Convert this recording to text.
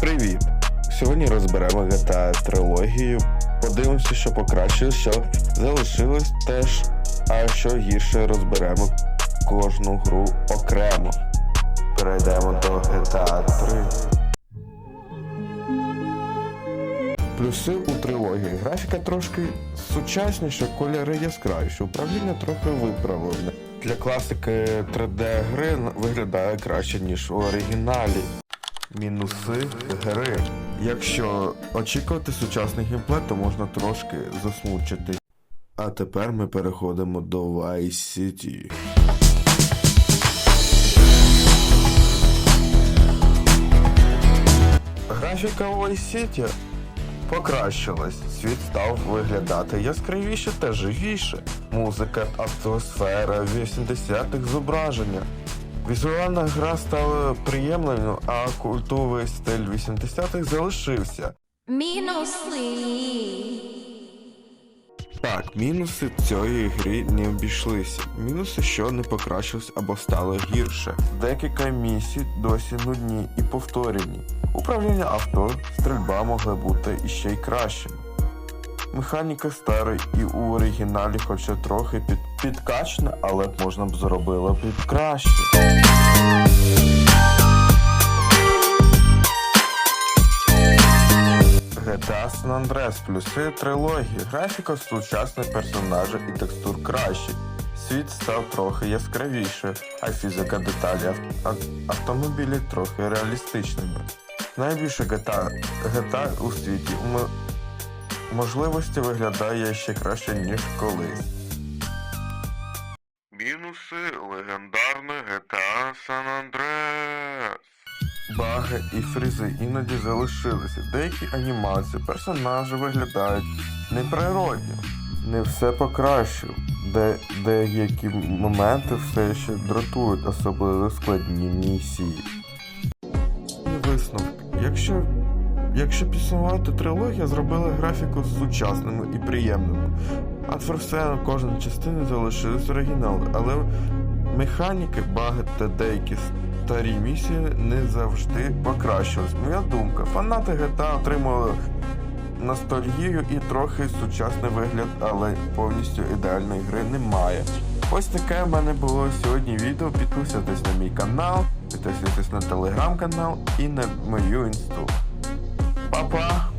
Привіт! Сьогодні розберемо GTA трилогію. Подивимося, що покращилось, що залишилось теж, а що гірше розберемо кожну гру окремо. Перейдемо до GTA 3. Плюси у трилогії. Графіка трошки сучасніша, кольори яскравіші, управління трохи виправлене. Для класики 3D гри виглядає краще, ніж у оригіналі. Мінуси гри. Якщо очікувати сучасний геймплей, то можна трошки засмучити. А тепер ми переходимо до Vice City. Графіка Vice City покращилась. Світ став виглядати яскравіше та живіше. Музика, атмосфера, 80-х зображення. Візуальна гра стала приємною, а культовий стиль 80-х залишився. Мінуси. Так, мінуси цієї гри не обійшлися. Мінуси, що не покращились або стало гірше. Декілька місій досі нудні і повторені. Управління авто, стрільба могли бути іще й кращими. Механіка стара і у оригіналі хоча трохи під, підкачана, але можна б зробила під краще. GTA San Andreas плюси трилогії, графіка сучасних персонажів і текстур кращі. Світ став трохи яскравіше, а фізика деталі ав- ав- автомобілів трохи реалістичними. Найбільше GTA, GTA у світі можливості виглядає ще краще, ніж колись. Мінуси легендарної GTA San Andreas. Баги і фрізи іноді залишилися. Деякі анімації, персонажі виглядають неприродно. Не все покращив. Де, деякі моменти все ще дратують, особливо складні місії. І висновки. Якщо, якщо підсумувати, трилогія зробила графіку сучасними і приємними. Атмосфера кожної частини залишилась оригіналом, але механіки, баги та деякі старі місії не завжди покращились. Моя думка, фанати GTA отримали ностальгію і трохи сучасний вигляд, але повністю ідеальної гри немає. Ось таке в мене було сьогодні відео. Підписуйтесь на мій канал, підписуйтесь на телеграм-канал і на мою інсту. Papa.